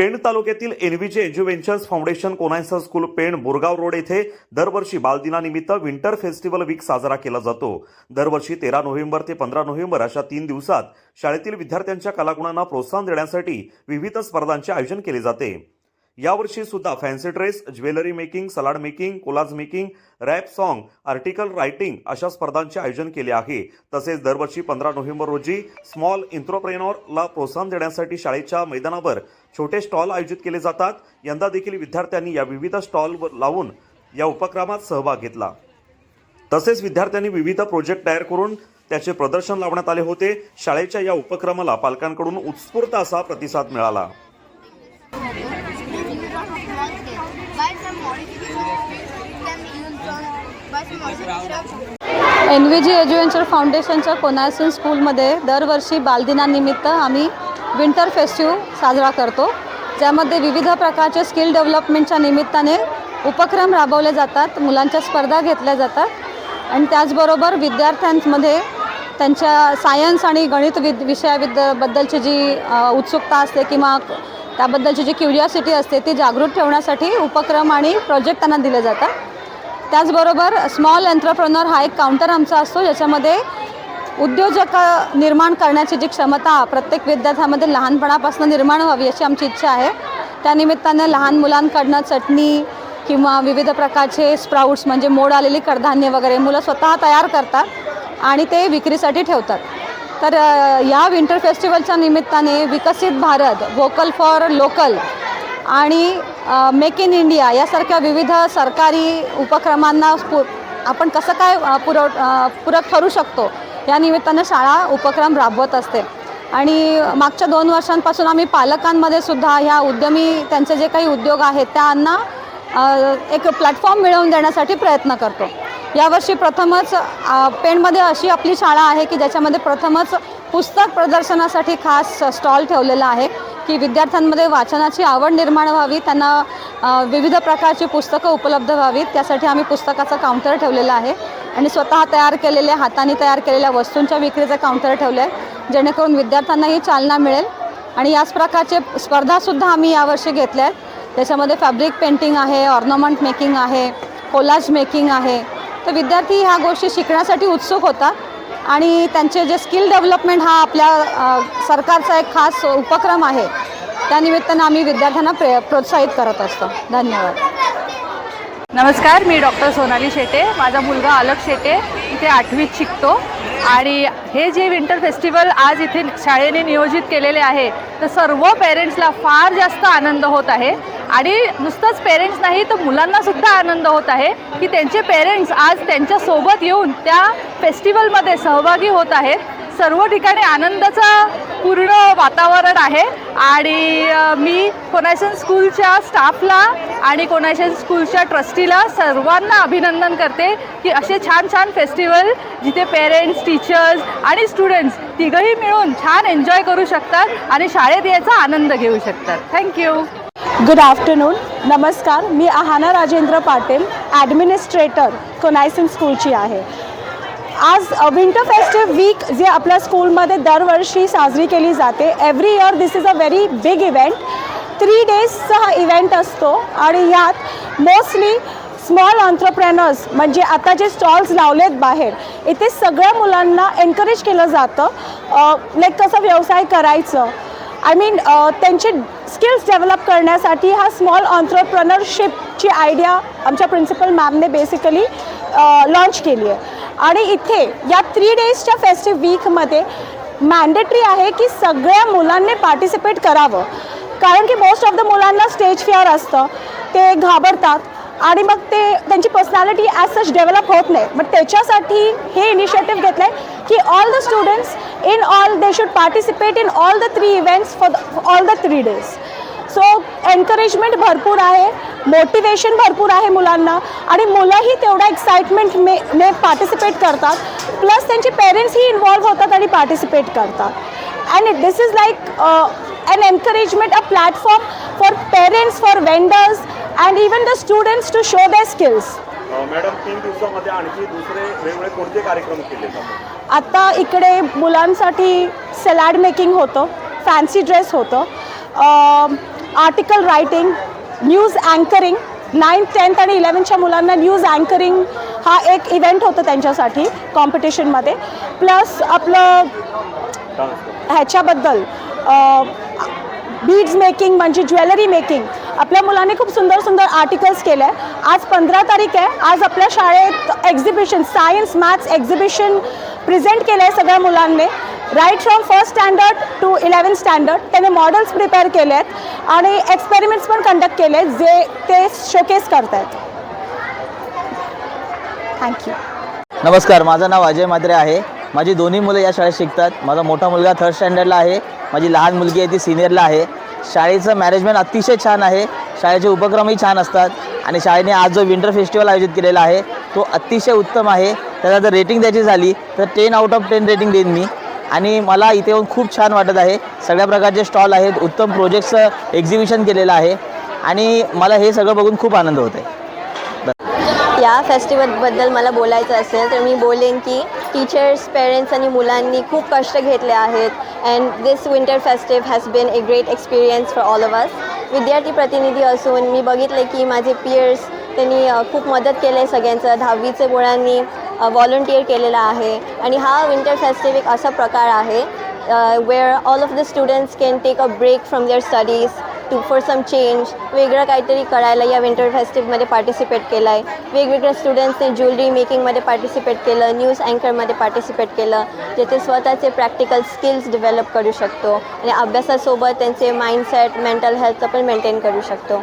पेण तालुक्यातील NVJ Eduventures foundation कोनायसा school Pen Borgaon road येथे दरवर्षी बालदिनानिमित्त विंटर फेस्टिवल वीक साजरा केला जातो. दरवर्षी तेरा नोव्हेंबर ते पंधरा नोव्हेंबर अशा तीन दिवसात शाळेतील विद्यार्थ्यांच्या कलागुणांना प्रोत्साहन देण्यासाठी विविध स्पर्धांचे आयोजन केले जाते. यावर्षी सुद्धा fancy dress jewellery making salad making collage making rap song article writing अशा स्पर्धांचे आयोजन केले आहे. तसेच दरवर्षी पंधरा नोव्हेंबर रोजी स्मॉल इंट्रोप्रेनॉरला प्रोत्साहन देण्यासाठी शाळेच्या मैदानावर छोटे स्टॉल आयोजित केले जातात. यंदा देखील विद्यार्थ्यांनी या विविध स्टॉलवर लावून या उपक्रमात सहभाग घेतला. तसेच विद्यार्थ्यांनी विविध प्रोजेक्ट तयार करून त्याचे प्रदर्शन लावण्यात आले होते. शाळेच्या या उपक्रमाला पालकांकडून उत्स्फूर्त असा प्रतिसाद मिळाला. एन व्ही जी एज्युएन्चर फाउंडेशनच्या कोनासन स्कूलमध्ये दरवर्षी बालदिनानिमित्त आम्ही विंटर फेस्टिव्ह साजरा करतो. ज्यामध्ये विविध प्रकारचे स्किल डेव्हलपमेंटच्या निमित्ताने उपक्रम राबवले जातात मुलांच्या स्पर्धा घेतल्या जातात आणि त्याचबरोबर विद्यार्थ्यांमध्ये त्यांच्या सायन्स आणि गणित विद विषयाबद्दलची जी उत्सुकता असते किंवा त्याबद्दलची जी क्युरिओसिटी असते ती जागृत ठेवण्यासाठी उपक्रम आणि प्रोजेक्ट त्यांना दिले जातात. त्याचबरोबर स्मॉल एंटरप्रनर हा एक काउंटर आमचा असतो ज्याच्यामध्ये उद्योजक निर्माण करण्याची जी क्षमता प्रत्येक विद्यार्थ्यामध्ये लहानपणापासून निर्माण व्हावी अशी आमची इच्छा आहे. त्यानिमित्ताने लहान मुलांकडनं चटणी किंवा विविध प्रकारचे स्प्राउट्स म्हणजे मोड आलेली कडधान्य वगैरे मुलं स्वतः तयार करतात आणि ते विक्रीसाठी ठेवतात. तर या विंटर फेस्टिवलच्या निमित्ताने विकसित भारत व्होकल फॉर लोकल आणि मेक इन इंडिया यासारख्या विविध सरकारी उपक्रमांना पु आपण कसं काय पुरव पूरक ठरू शकतो या निमित्तानं शाळा उपक्रम राबवत असते. आणि मागच्या दोन वर्षांपासून आम्ही पालकांमध्ये सुद्धा ह्या उद्यमी त्यांचे जे काही उद्योग आहेत त्यांना एक प्लॅटफॉर्म मिळवून देण्यासाठी प्रयत्न करतो. यावर्षी प्रथमच पेणमध्ये अशी आपली शाळा आहे की ज्याच्यामध्ये प्रथमच पुस्तक प्रदर्शनासाठी खास स्टॉल ठेवलेला आहे. की विद्यार्थ्यांमध्ये वाचनाची आवड निर्माण व्हावी त्यांना विविध प्रकारची पुस्तकं उपलब्ध व्हावीत त्यासाठी आम्ही पुस्तकाचं काउंटर ठेवलेलं आहे. आणि स्वतः तयार केलेल्या हाताने तयार केलेल्या वस्तूंच्या विक्रीचं काउंटर ठेवलं आहे जेणेकरून विद्यार्थ्यांनाही चालना मिळेल. आणि याच प्रकारचे स्पर्धासुद्धा आम्ही यावर्षी घेतल्या आहेत त्याच्यामध्ये फॅब्रिक पेंटिंग आहे ऑर्नमेंट मेकिंग आहे कोलाज मेकिंग आहे. तर विद्यार्थी ह्या गोष्टी शिकण्यासाठी उत्सुक होतात. आणि त्यांचे जे स्किल डेव्हलपमेंट हा आपल्या सरकारचा एक खास उपक्रम आहे. त्यानिमित्तानं आम्ही विद्यार्थ्यांना प्रे प्रोत्साहित करत असतो. धन्यवाद. नमस्कार मी डॉक्टर सोनाली शेटे. माझा मुलगा अलक शेटे इथे आठवीत शिकतो. आणि हे जे विंटर फेस्टिवल आज इथे शाळेने नियोजित केलेले आहे तर सर्व पेरेंट्सला फार जास्त आनंद होत आहे. आणि नुसतंच पेरेंट्स नाही तर मुलांनासुद्धा आनंद होत आहे की त्यांचे पेरेंट्स आज त्यांच्यासोबत येऊन त्या फेस्टिवलमध्ये सहभागी होत आहेत. सर्व ठिकाणी आनंदाचा पूर्ण वातावरण आहे. आणि मी कोनॅशन स्कूलच्या स्टाफला आणि कोनॅशन स्कूलच्या ट्रस्टीला सर्वांना अभिनंदन करते की असे छान छान फेस्टिवल जिथे पेरेंट्स टीचर्स आणि स्टुडंट्स तिघंही मिळून छान एन्जॉय करू शकतात आणि शाळेत यायचा आनंद घेऊ शकतात. Thank you good afternoon. नमस्कार. मी आहाना राजेंद्र पाटील ॲडमिनिस्ट्रेटर कोनायसन स्कूलची आहे. आज विंटर फेस्टिव्ह वीक जे आपल्या स्कूलमध्ये दरवर्षी साजरी केली जाते. Every year this is a very big event three डेजचा हा इव्हेंट असतो आणि ह्यात मोस्टली स्मॉल ऑन्टरप्रेनर्स म्हणजे आता जे स्टॉल्स लावलेत बाहेर इथे सगळ्या मुलांना एनकरेज केलं जातं. लाईक कसं व्यवसाय करायचं? आय मीन त्यांचे स्किल्स डेव्हलप करण्यासाठी हा स्मॉल ऑन्टरप्रनरशिपची आयडिया आमच्या प्रिन्सिपल मॅमने बेसिकली लॉन्च केली आहे. आणि इथे या थ्री डेजच्या फेस्टिव्ह वीकमध्ये मॅन्डेटरी आहे की सगळ्या मुलांनी पार्टिसिपेट करावं. कारण की मोस्ट ऑफ द मुलांना स्टेज फिअर असतं ते घाबरतात आणि मग ते त्यांची पर्सनॅलिटी ॲज सच डेव्हलप होत नाही. मग त्याच्यासाठी हे इनिशिएटिव्ह घेतलं आहे की all the students in all they should participate in all the three events for all the three days so encouragement भरपूर आहे मोटिवेशन भरपूर आहे मुलांना आणि मुलंही तेवढा एक्साइटमेंट मे ने पार्टिसिपेट करतात. प्लस त्यांचे पेरेंट्सही इन्वॉल्व्ह होतात आणि पार्टिसिपेट करतात. And this is like an encouragement, a platform for parents, for vendors, and even the students to show their skills. Madam तीन दिवसामध्ये आणखी दुसरे वेगवेगळे कोणते कार्यक्रम केले जातात? आता इकडे मुलांसाठी सॅलॅड मेकिंग होतं फॅन्सी ड्रेस होतं. Article writing news anchoring ninth tenth आणि इलेवनच्या मुलांना न्यूज अँकरिंग हा एक इव्हेंट होता त्यांच्यासाठी कॉम्पिटिशनमध्ये प्लस आपलं ह्याच्याबद्दल बीड्स मेकिंग म्हणजे ज्वेलरी मेकिंग आपल्या मुलांनी खूप सुंदर सुंदर आर्टिकल्स केले आहे आज पंधरा तारीख आहे. आज आपल्या शाळेत exhibition science maths exhibition present केलं आहे सगळ्या मुलांनी. Right from first standard to eleven standard त्याने मॉडेल्स प्रिपेअर केले आहेत आणि एक्सपेरिमेंट्स पण कंडक्ट केले आहेत जे ते शोकेस करत आहेत थँक्यू नमस्कार माझं नाव अजय मात्रे आहे. माझी दोन्ही मुलं या शाळेत शिकतात. माझा मोठा मुलगा थर्ड स्टँडर्डला आहे. माझी लहान मुलगी आहे ती सिनियरला आहे. शाळेचं मॅनेजमेंट अतिशय छान आहे. शाळेचे उपक्रमही छान असतात आणि शाळेने आज जो विंटर फेस्टिवल आयोजित केलेला आहे तो अतिशय उत्तम आहे. त्याला जर रेटिंग द्यायची झाली तर ten out of ten rating देईन मी. आणि मला इथे येऊन खूप छान वाटत आहे. सगळ्या प्रकारचे स्टॉल आहेत उत्तम प्रोजेक्टचं एक्झिबिशन केलेलं आहे. आणि मला हे सगळं बघून खूप आनंद होत आहे या फेस्टिवलबद्दल मला बोलायचं असेल तर मी बोलेन की टीचर्स पेरेंट्स आणि मुलांनी खूप कष्ट घेतले आहेत. And this winter festive has been a great experience for all of us विद्यार्थी प्रतिनिधी असून मी बघितले की माझे पियर्स त्यांनी खूप मदत केलं आहे सगळ्यांचं. दहावीचे मुलांनी व्हॉलंटिअर केलेला आहे. आणि हा विंटर फेस्टिव एक असा प्रकार आहे where all of the students can take a break from their studies to for some change वेगळं काहीतरी करायला या विंटर फेस्टिवमध्ये पार्टिसिपेट केलं आहे वेगवेगळ्या स्टुडंट्सने ज्वेलरी मेकिंगमध्ये पार्टिसिपेट केलं न्यूज अँकरमध्ये पार्टिसिपेट केलं जेथे स्वतःचे प्रॅक्टिकल स्किल्स डेव्हलप करू शकतो. आणि अभ्यासासोबत त्यांचे माइंडसेट मेंटल हेल्थ पण मेंटेन करू शकतो.